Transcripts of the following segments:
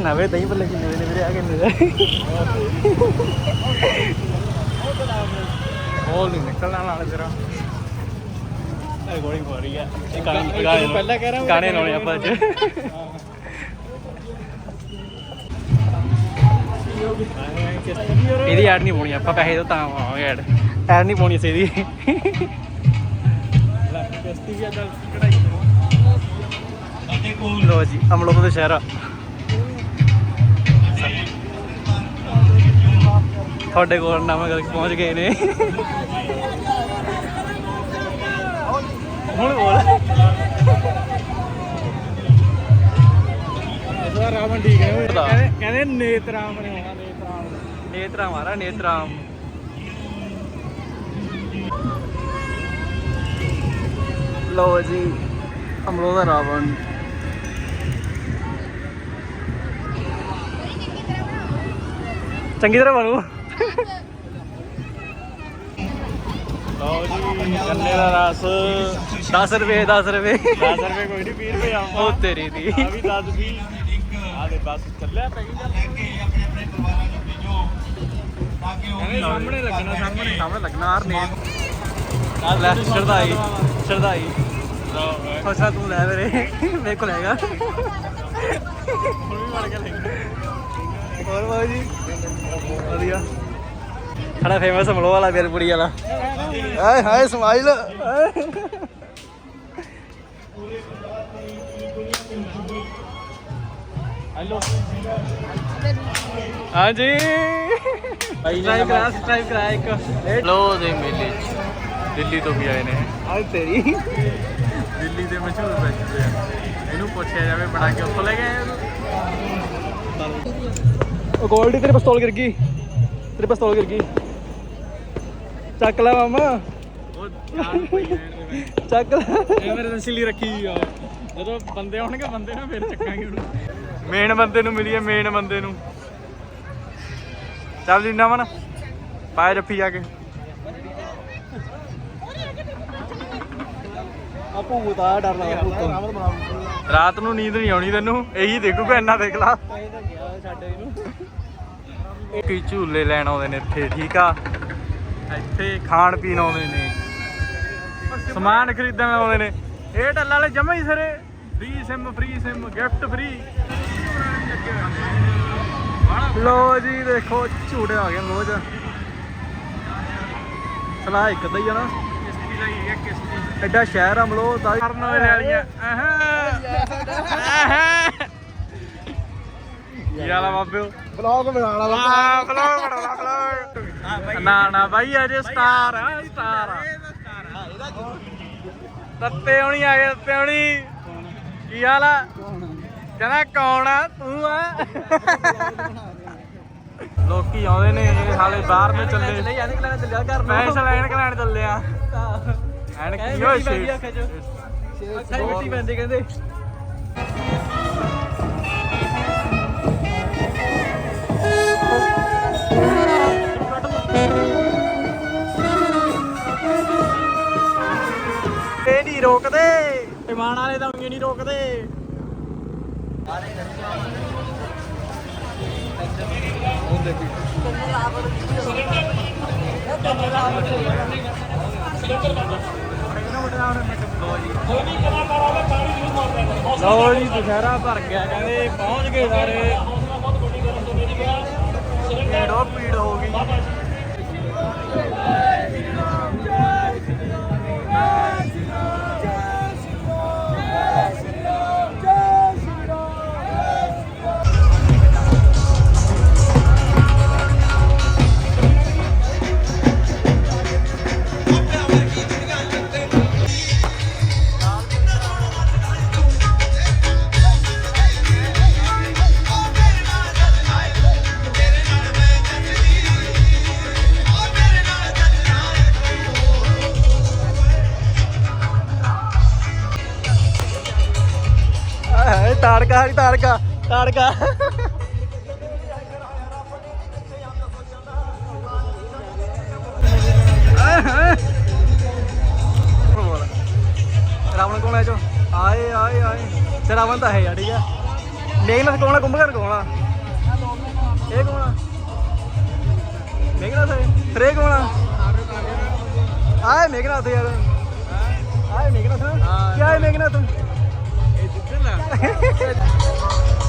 ਪੁੱਛ ਨਾ ਵੇ ਦਹੀਂ ਭੱਲੇ ਕਿੰਨੇ ਦੇ ਨੇ ਵੀਰੇ ਆ ਕਿੰਨੇ ਦੇ ਬੋਲ ਨਹੀਂ ਨਿਕਲਣਾ ਨਾਲ ਤੇਰਾ। ਇਹ ਗੋਲੀ ਹੋ ਰਹੀ ਆ। ਇਹ ਗਾਣੇ ਗਾਣੇ ਪਹਿਲਾਂ ਕਹਿ ਰਿਹਾ ਗਾਣੇ ਲਾਉਣੇ ਆਪਾਂ ਅੱਜ। ਇਹਦੀ ਐਡ ਨਹੀਂ ਪਾਉਣੀ ਆਪਾਂ ਪੈਸੇ ਤੋਂ ਤਾਂ ਆਵਾਂਗੇ ਐਡ ਐਡ ਨਹੀਂ ਪਾਉਣੀ ਸੀ ਇਹਦੀ। ਕਿਸ਼ਤੀ ਵੀ ਅੱਜ ਕਢਾਈ ਲੋ ਜੀ ਅਮਲੋਂ ਦੇ ਸ਼ਹਿਰ ਆ। ਤੁਹਾਡੇ ਕੋਲ ਨਾਮ ਕਰਕੇ ਪਹੁੰਚ ਗਏ ਨੇ। ਹੁਣ ਬੋਲ। ਇਹਦਾ ਰਾਵਣ ਠੀਕ ਹੈ। ਕਹਿੰਦੇ ਕਹਿੰਦੇ ਨੇਤਰਾਮ ਨੇ ਹੋਣਾ ਨੇਤਰਾਮ ਨੇਤਰਾਮ ਆ ਰਹਾ ਨੇਤਰਾਮ ਲੋ ਜੀ ਅਮਲੋਂ ਦਾ ਰਾਵਣ। ਚੰਗੀ ਤਰ੍ਹਾਂ ਬਣੂ ਲਓ ਜੀ ਗੰਨੇ ਦਾ ਰਸ। 10 ਰੁਪਏ 10 ਰੁਪਏ। 10 ਰੁਪਏ ਕੋਈ ਨਹੀਂ 20 ਰੁਪਏ ਆਉਂਦਾ ਉਹ ਤੇਰੀ ਦੀ। ਆ ਵੀ 10 20 ਆ ਦੇ ਬਸ ਚੱਲਿਆ ਪੈ ਗਈ ਗੱਲ। ਕਹਿੰਦੇ ਸਾਹਮਣੇ ਲੱਗਣਾ ਸਾਹਮਣੇ। ਸਾਹਮਣੇ ਲੱਗਣਾ ਆਰ ਨੇ ਆ ਲੈ ਸ਼ਰਦਾਈ ਸ਼ਰਦਾਈ ਫਸਾ ਤੂੰ ਲੈ ਮੇਰੇ ਮੇਰੇ ਕੋਲ ਹੈਗਾ। ਹੁਣ ਵੀ ਬਣ ਗਿਆ ਲੈ ਹੋਰ ਬਾਬੂ ਜੀ? ਵਧੀਆ। ਸਾਡਾ ਫੇਮਸ ਅਮਲੋ ਵਾਲਾ ਬੇਲਪੁਰੀ ਵਾਲਾ ਹਾਏ ਹਾਏ ਸਮਾਈਲ ਹੈਲੋ ਹਾਂਜੀ ਟਰਾਈ ਕਰਾ ਸਬਸਕ੍ਰਾਈਬ ਕਰਾ ਇੱਕ ਲੋ ਦੇ ਮੇਲੇ ਦਿੱਲੀ ਤੋਂ ਵੀ ਆਏ ਨੇ ਆ ਤੇਰੀ ਦਿੱਲੀ ਦੇ ਮਸ਼ਹੂਰ ਬੈਠੇ ਆ ਇਹਨੂੰ ਪੁੱਛਿਆ ਜਾਵੇ ਬਣਾ ਕੇ ਉੱਥੋਂ ਲੈ ਕੇ ਆਏ ਉਹ ਗੋਲਡੀ ਤੇਰੀ ਪਿਸਤੌਲ ਗਿਰ ਗਈ ਤੇਰੀ ਪਿਸਤੌਲ ਗਿਰ ਗਈ ਚੱਕ ਲੈ ਮਾਮਾ। ਚੱਕ ਲੈ। ਐਮਰਜੈਂਸੀ ਲਈ ਰੱਖੀ ਆ। ਜਦੋਂ ਬੰਦੇ ਆਉਣਗੇ ਬੰਦੇ ਨਾ ਫਿਰ ਚੱਕਾਂਗੇ ਉਹਨੂੰ। ਮੇਨ ਬੰਦੇ ਨੂੰ ਮਿਲੀਏ ਮੇਨ ਬੰਦੇ ਨੂੰ। ਚੱਲ ਜੀ ਨਮਨ ਪਾਏ ਜੱਫੀ ਜਾ ਕੇ। ਆ ਭੂਤ ਆ ਡਰ ਲੱਗਦਾ ਭੂਤ ਰਾਤ ਨੂੰ ਨੀਂਦ ਨਹੀਂ ਆਉਣੀ ਤੈਨੂੰ। ਇਹੀ ਦੇਖੂਗਾ ਇੰਨਾ ਦੇਖ ਲਾ। ਛੱਡ ਇਹਨੂੰ ਕੀ ਝੂਲੇ ਲੈਣ ਆਉਂਦੇ ਨੇ ਇੱਥੇ ਠੀਕ ਆ? ਇੱਥੇ ਖਾਣ ਪੀਣ ਆਉਂਦੇ ਨੇ। ਸਮਾਨ ਖਰੀਦਣ ਆਉਂਦੇ ਨੇ। ਇਹ ਟੱਲਾ ਵਾਲੇ ਜਮਾ ਹੀ ਸਰੇ। Free SIM free SIM gift free ਲੋ ਜੀ ਦੇਖੋ ਝੂੜੇ ਆ ਗਏ ਰੋਜ਼ ਸਲਾਹ ਇੱਕ ਦਾ ਹੀ ਆ ਨਾ। ਕਿਸ਼ਤੀ ਲਈ ਹੈ ਕਿਸ਼ਤੀ। ਐਡਾ ਸ਼ਹਿਰ ਆ ਮਲੋ ਦਾ ਕਰਨ ਵੇਲੇ ਵਾਲੀਆਂ ਯਾਲਾ ਬਾਬਿਓ? ਬਲੌਗ ਬਣਾਉਣਾ ਆ ਬਲੌਗ ਬਲੌਗ। ਨਾ ਨਾ ਬਾਈ ਅਜੇ ਸਟਾਰ ਆ ਸਟਾਰ ਆ। ਤੱਤੇ ਹੋਣੀ ਆ ਗਏ ਤੱਤੇ ਹੋਣੀ ਕੀ ਹਾਲ ਆ? ਕਹਿੰਦਾ ਕੌਣ ਆ? ਤੂੰ ਆ। ਲੋਕੀ ਆਉਂਦੇ ਨੇ ਇਹ ਹਾਲੇ ਬਾਹਰ ਨੂੰ ਚੱਲੇ। ਚੱਲੇ ਯਾਨੀ ਕਿ ਲੈਣਾ ਚੱਲਿਆ ਘਰ ਨੂੰ। ਪੈਸੇ ਲੈਣ ਕਲਾਣ ਚੱਲੇ ਆ। ਐਨ ਕੀ ਪੈਂਦੀ ਸ਼ੇਰ? ਅੱਖਾਂ ਮਿੱਟੀ ਪੈਂਦੀ ਕਹਿੰਦੇ। ਨਹੀਂ ਰੋਕਦੇ। ਇਮਾਨ ਵਾਲੇ ਤਾਂ ਉਂਝ ਨਹੀਂ ਰੋਕਦੇ। ਲਓ ਜੀ ਦੁਸ਼ਹਿਰਾ ਭਰ ਗਿਆ ਕਹਿੰਦੇ ਪਹੁੰਚ ਗਏ ਸਾਰੇ। ਭੀੜੋ ਭੀੜ ਹੋ ਗਈ। ਹਾਏ ਤਾੜਕਾ, ਹਰੀ ਤਾੜਕਾ ਰਾਵਣ ਕੋਲ ਹੈ ਜੋ? ਆਏ ਆਏ ਆਏ। ਤੇ ਰਾਵਣ ਤਾਂ ਹੈ ਯਾਰ ਠੀਕ ਹੈ ਮੇਘਨਾਥ ਕੌਣ ਆ? ਕੁੰਭਕਰਨ ਕੌਣ ਆ? ਇਹ ਕੌਣ ਆ? ਮੇਘਨਾਥ ਹੈ। ਫਿਰ ਇਹ ਕੌਣ ਆ? ਆਏ ਮੇਘਨਾਥ ਯਾਰ। ਆਏ ਮੇਘਨਾਥ। ਕੀ ਆਏ Meghnath? Ya.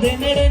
ne ne ne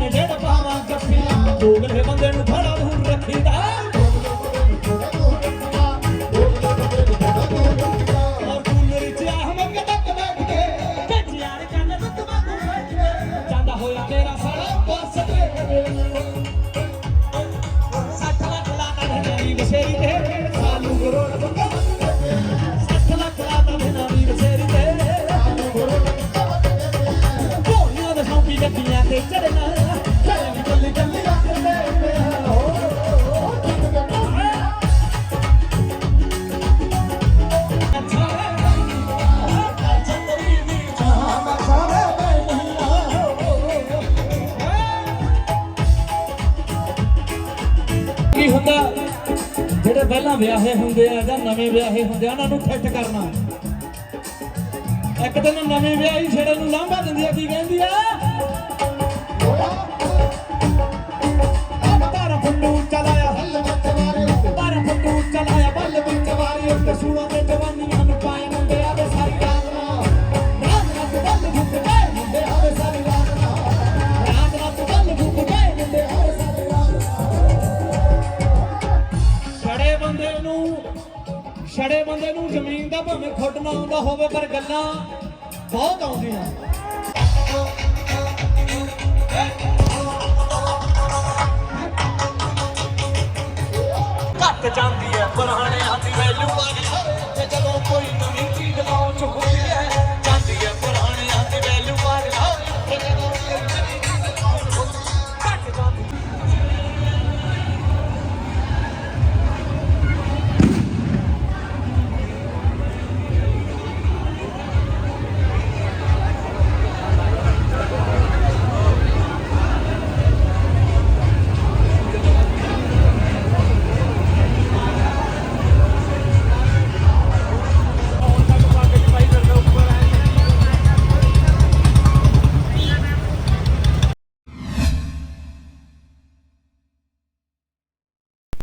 ਪਹਿਲਾਂ ਵਿਆਹੇ ਹੁੰਦੇ ਆ ਜਾਂ ਨਵੇਂ ਵਿਆਹੇ ਹੁੰਦੇ ਆ, ਉਹਨਾਂ ਨੂੰ ਫਿੱਟ ਕਰਨਾ। ਇੱਕ ਦਿਨ ਨਵੇਂ ਵਿਆਹੀ ਛੇੜੇ ਨੂੰ ਲਾਂਭਾ ਦਿੰਦੀ ਆ, ਕੀ ਕਹਿੰਦੀ ਆ? ਜਾਂਦੀ ਹੈ ਪਰਹਾਣੇ ਆਦੀ